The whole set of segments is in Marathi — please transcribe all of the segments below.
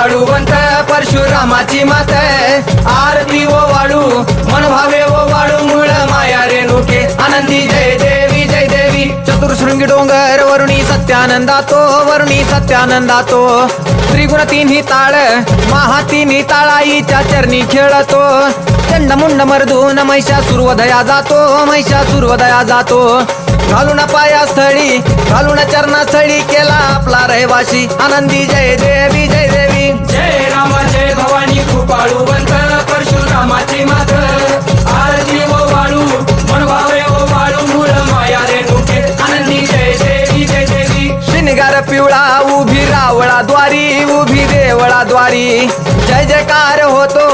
वाळूवंत परशुरामाची मात आरती ओ वाळू मन भावे ओ वाळू मुळ माया रेणुके आनंदी जय देवी जय देवी. चतुर्शृंगी डोंगर वरुणी सत्यानंदा तो वरुणी सत्यानंदा तो त्रिगुण तिन्ही ताळ महा तिन्ही ताळाईच्या चरणी खेळतो. चंड मुंड मर्दून महिषा सुरवदया जातो महिषा सुरवदया जातो. घालून पाया स्थळी घालून चरणा स्थळी केला आपला रहिवाशी आनंदी जय देवी जय देवी. निगार पिवळा उभी रावळा द्वारी उभी देवळा द्वारी जय जयकार होतो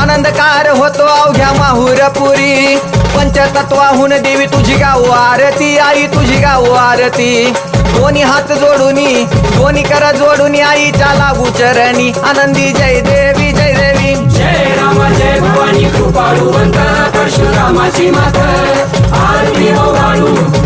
आनंदकार होतो अवघ्या माहुरपुरी. पंचतत्वाहून देवी तुझी गाऊ आरती आई तुझी गाव आरती. दोन्ही हात जोडूनी दोन्ही कर जोडून आईच्या लागू चरणी. आनंदी जय देवी जय देवी. जय राम जय भवानी कृपाळू परशुरामाची माता. आरती हो